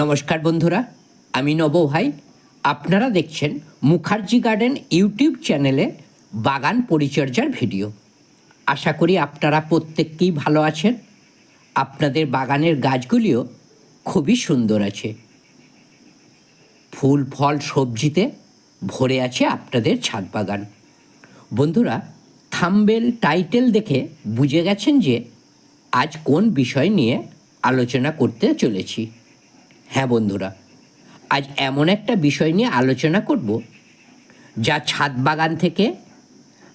নমস্কার বন্ধুরা, আমি নব ভাই। আপনারা দেখছেন মুখার্জি গার্ডেন ইউটিউব চ্যানেলে বাগান পরিচর্যার ভিডিও। আশা করি আপনারা প্রত্যেককেই ভালো আছেন। আপনাদের বাগানের গাছগুলিও খুবই সুন্দর আছে। ফুল, ফল, সবজিতে ভরে আছে আপনাদের ছাদ বাগান। বন্ধুরা, থাম্বেল টাইটেল দেখে বুঝে গেছেন যে আজ কোন বিষয় নিয়ে আলোচনা করতে চলেছি। হ্যাঁ বন্ধুরা, আজ এমন একটা বিষয় নিয়ে আলোচনা করব যা ছাদ বাগান থেকে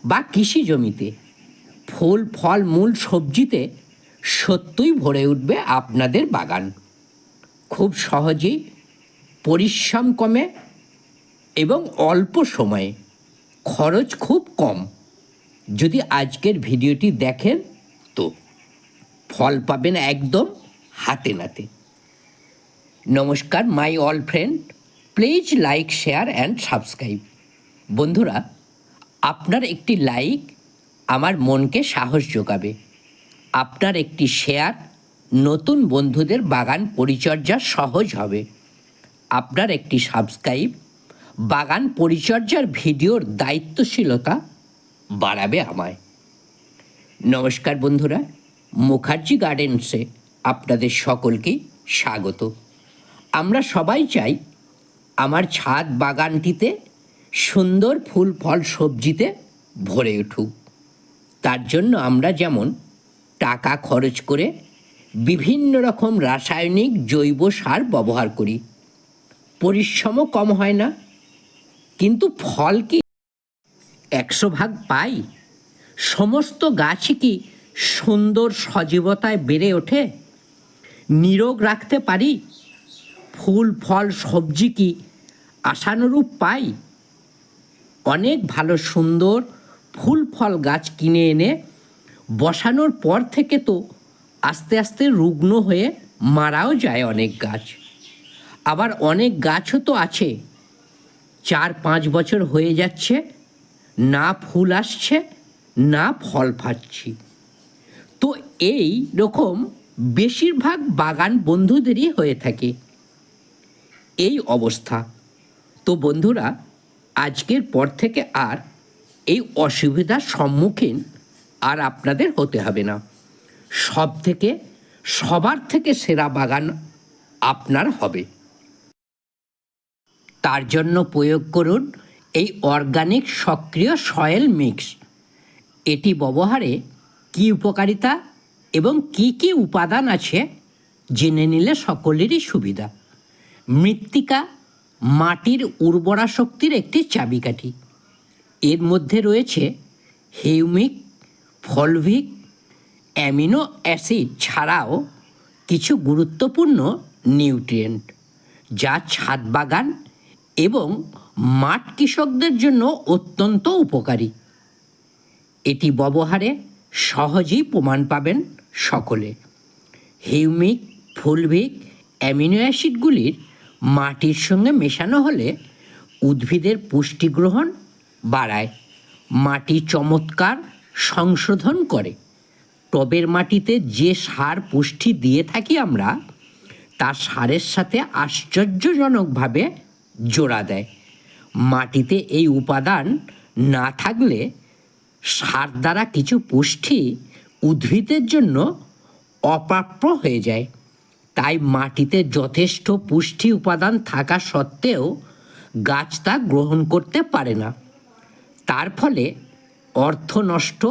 বা কৃষি জমিতে ফুল, ফল, মূল, সবজিতে সত্যই ভরে উঠবে আপনাদের বাগান। খুব সহজেই পরিশ্রম কমে এবং অল্প সময়ে খরচ খুব কম। যদি আজকের ভিডিওটি দেখেন তো ফল পাবেন একদম হাতে নাতে। নমস্কার, my all friend. Please like, share and subscribe. বন্ধুরা, আপনার একটি লাইক আমার মনকে সাহস যোগাবে। আপনার একটি শেয়ার নতুন বন্ধুদের বাগান পরিচর্যা সহজ হবে। আপনার একটি সাবস্ক্রাইব বাগান পরিচর্যার ভিডিওর দায়িত্বশীলতা বাড়াবে আমায়। নমস্কার বন্ধুরা, মুখার্জি গার্ডেন্সে আপনাদের সকলকেই স্বাগত। আমরা সবাই চাই আমার ছাদ বাগানটিতে সুন্দর ফুল, ফল, সবজিতে ভরে উঠুক। তার জন্য আমরা যেমন টাকা খরচ করে বিভিন্ন রকম রাসায়নিক জৈব সার ব্যবহার করি। পরিশ্রমও কম হয় না, কিন্তু ফল কি একশো ভাগ পাই? সমস্ত গাছই কি সুন্দর সজীবতায় বেড়ে ওঠে? নিরোগ রাখতে পারি? ফুল, ফল, সবজি কি আশানুরূপ পাই? অনেক ভালো, সুন্দর ফুল, ফল গাছ কিনে এনে বসানোর পর থেকে তো আস্তে আস্তে রুগ্ন হয়ে মারাও যায় অনেক গাছ। আবার অনেক গাছও তো আছে। চার, পাঁচ বছর হয়ে যাচ্ছে, না ফুল আসছে, না ফল পাচ্ছি তো এই রকম বেশিরভাগ বাগান বন্ধুদেরই হয়ে থাকে। এই অবস্থা। তো বন্ধুরা, আজকের পর থেকে আর এই অসুবিধার সম্মুখীন আর আপনাদের হতে হবে না। সব থেকে, সবার থেকে সেরা বাগান আপনার হবে। তার জন্য প্রয়োগ করুন এই অর্গানিক সক্রিয় সয়েল মিক্স। এটি ব্যবহারে কী উপকারিতা এবং কি কি উপাদান আছে, জেনে নিলে সকলেরই সুবিধা। মৃত্তিকা মাটির উর্বরা শক্তির একটি চাবিকাঠি। এর মধ্যে রয়েছে হিউমিক, ফলভিক, অ্যামিনো অ্যাসিড ছাড়াও কিছু গুরুত্বপূর্ণ নিউট্রিয়েন্ট, যা ছাদ বাগান এবং মাঠ কৃষকদের জন্য অত্যন্ত উপকারী। এটি ব্যবহারে সহজেই প্রমাণ পাবেন সকলে। হিউমিক, ফুলভিক, অ্যামিনো অ্যাসিডগুলির মাটির সঙ্গে মেশানো হলে উদ্ভিদের পুষ্টি গ্রহণ বাড়ায়, মাটি চমৎকার সংশোধন করে। টবের মাটিতে যে সার পুষ্টি দিয়ে থাকি আমরা, তা সারের সাথে আশ্চর্যজনকভাবে জোড়া দেয়। মাটিতে এই উপাদান না থাকলে সার দ্বারা কিছু পুষ্টি উদ্ভিদের জন্য অপ্রাপ্য হয়ে যায়। তাই মাটিতে যথেষ্ট পুষ্টি উপাদান থাকা সত্ত্বেও গাছ তা গ্রহণ করতে পারে না। তার ফলে অর্থ নষ্ট,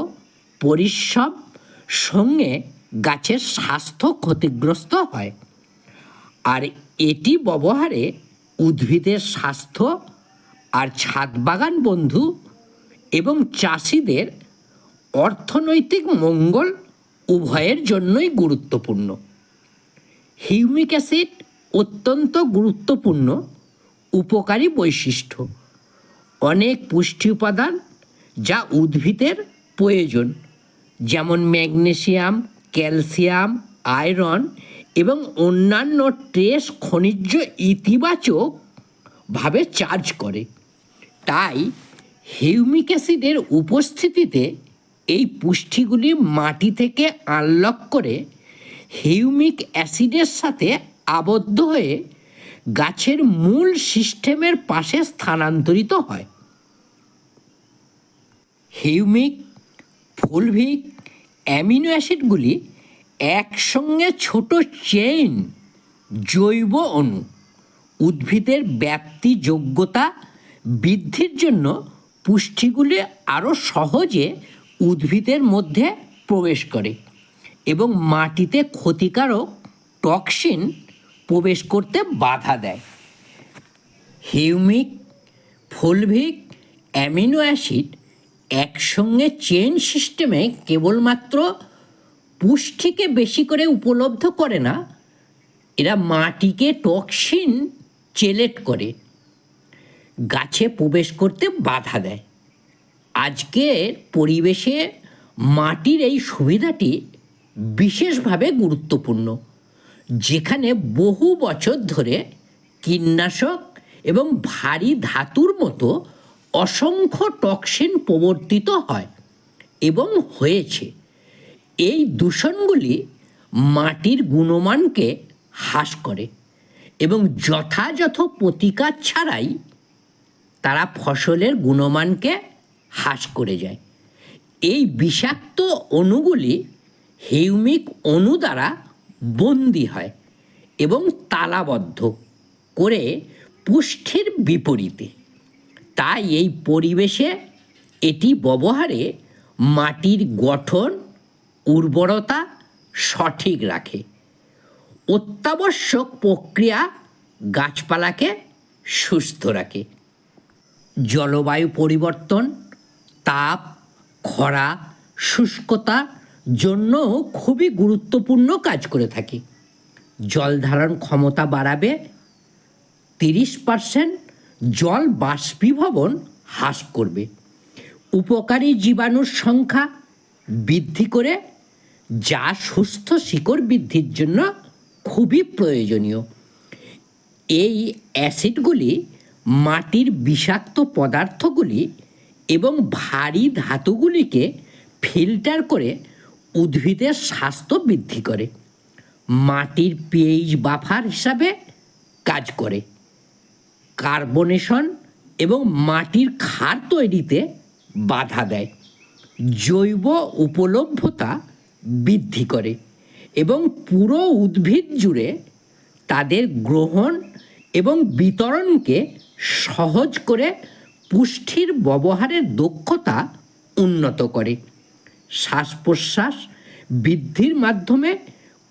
পরিশ্রম সঙ্গে গাছের স্বাস্থ্য ক্ষতিগ্রস্ত হয়। আর এটি ব্যবহারে উদ্ভিদের স্বাস্থ্য আর ছাদ বাগান বন্ধু এবং চাষিদের অর্থনৈতিক মঙ্গল উভয়ের জন্যই গুরুত্বপূর্ণ। হিউমিক অ্যাসিড অত্যন্ত গুরুত্বপূর্ণ উপকারী বৈশিষ্ট্য। অনেক পুষ্টি উপাদান যা উদ্ভিদের প্রয়োজন, যেমন ম্যাগনেসিয়াম, ক্যালসিয়াম, আয়রন এবং অন্যান্য ট্রেস খনিজ ইতিবাচকভাবে চার্জ করে। তাই হিউমিক অ্যাসিডের উপস্থিতিতে এই পুষ্টিগুলি মাটি থেকে আনলক করে হিউমিক অ্যাসিডের সাথে আবদ্ধ হয়ে গাছের মূল সিস্টেমের পাশে স্থানান্তরিত হয়। হিউমিক ফুলভিক অ্যামিনো অ্যাসিডগুলি একসঙ্গে ছোট চেইন, জৈব অণু, উদ্ভিদের ব্যাপ্তি যোগ্যতা বৃদ্ধির জন্য পুষ্টিগুলি আরও সহজে উদ্ভিদের মধ্যে প্রবেশ করে। এবং মাটিতে ক্ষতিকারক টক্সিন প্রবেশ করতে বাধা দেয়। হিউমিক, ফলভিক, অ্যামিনো অ্যাসিড একসঙ্গে চেন সিস্টেমে কেবলমাত্র পুষ্টিকে বেশি করে উপলব্ধ করে না, এরা মাটিকে টক্সিন চেলেট করে, গাছে প্রবেশ করতে বাধা দেয়। আজকের পরিবেশে মাটির এই সুবিধাটি বিশেষভাবে গুরুত্বপূর্ণ। যেখানে বহু বছর ধরে কীটনাশক এবং ভারী ধাতুর মতো অসংখ্য টক্সিন প্রবর্তিত হয় এবং হয়েছে। এই দূষণগুলি মাটির গুণমানকে হ্রাস করে এবং যথাযথ প্রতিকার ছাড়াই তারা ফসলের গুণমানকে হ্রাস করে যায়। এই বিষাক্ত অণুগুলি হিউমিক অণু দ্বারা বন্দি হয় এবং তালাবদ্ধ করে পুষ্টির বিপরীতে। তাই এই পরিবেশে এটি ব্যবহারে মাটির গঠন, উর্বরতা সঠিক রাখে। অত্যাবশ্যক প্রক্রিয়া গাছপালাকে সুস্থ রাখে। জলবায়ু পরিবর্তন, তাপ, খরা, শুষ্কতা জন্য খুবই গুরুত্বপূর্ণ কাজ করে থাকে। জল ধারণ ক্ষমতা বাড়াবে, তিরিশ পার্সেন্ট জল বাষ্পীভবন হ্রাস করবে। উপকারী জীবাণুর সংখ্যা বৃদ্ধি করে, যা সুস্থ শিকড় বৃদ্ধির জন্য খুবই প্রয়োজনীয়। এই অ্যাসিডগুলি মাটির বিষাক্ত পদার্থগুলি এবং ভারী ধাতুগুলিকে ফিল্টার করে উদ্ভিদের স্বাস্থ্য বৃদ্ধি করে, মাটির পিএইচ বাফার হিসাবে কাজ করে। কার্বনেশন এবং মাটির ক্ষার তৈরিতে বাধা দেয়। জৈব উপলভ্যতা বৃদ্ধি করে এবং পুরো উদ্ভিদ জুড়ে তাদের গ্রহণ এবং বিতরণকে সহজ করে পুষ্টির ব্যবহারের দক্ষতা উন্নত করে। শ্বাস প্রশ্বাস বৃদ্ধির মাধ্যমে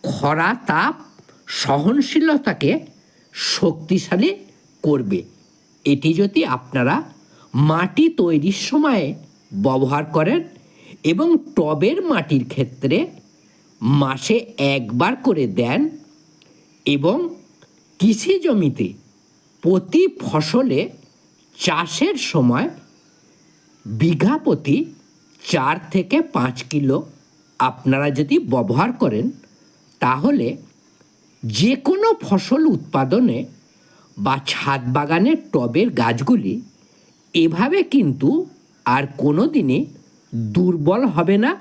খরা তাপ সহনশীলতাকে শক্তিশালী করবে। এটি যদি আপনারা মাটি তৈরির সময়ে ব্যবহার করেন এবং টবের মাটির ক্ষেত্রে মাসে একবার করে দেন এবং কৃষি জমিতে প্রতি ফসলে চাষের সময় বিঘা প্রতি চার থেকে পাঁচ কিলো আপনারা যদি ব্যবহার করেন, তাহলে যে কোনো ফসল উৎপাদনে বা ছাদ বাগানের টবের গাছগুলি এভাবে কিন্তু আর কোনো দিনই দুর্বল হবে না।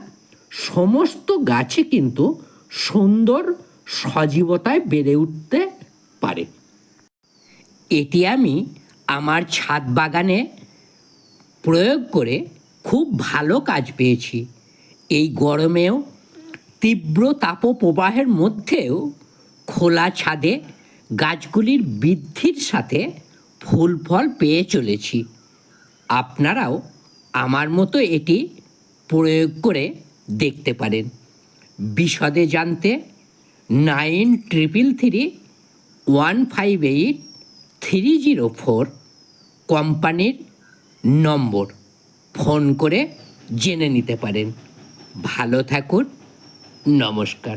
সমস্ত গাছে কিন্তু সুন্দর সজীবতায় বেড়ে উঠতে পারে। এটি আমি আমার ছাদ বাগানে প্রয়োগ করে খুব ভালো কাজ পেয়েছি। এই গরমেও, তীব্র তাপপ্রবাহের মধ্যেও খোলা ছাদে গাছগুলির বৃদ্ধির সাথে ফুল ফল পেয়ে চলেছি। আপনারাও আমার মতো এটি প্রয়োগ করে দেখতে পারেন। বিশদে জানতে nine triple three one five eight three zero four কোম্পানির নম্বর। ফোন করে জেনে নিতে পারেন। ভালো থাকুন নমস্কার।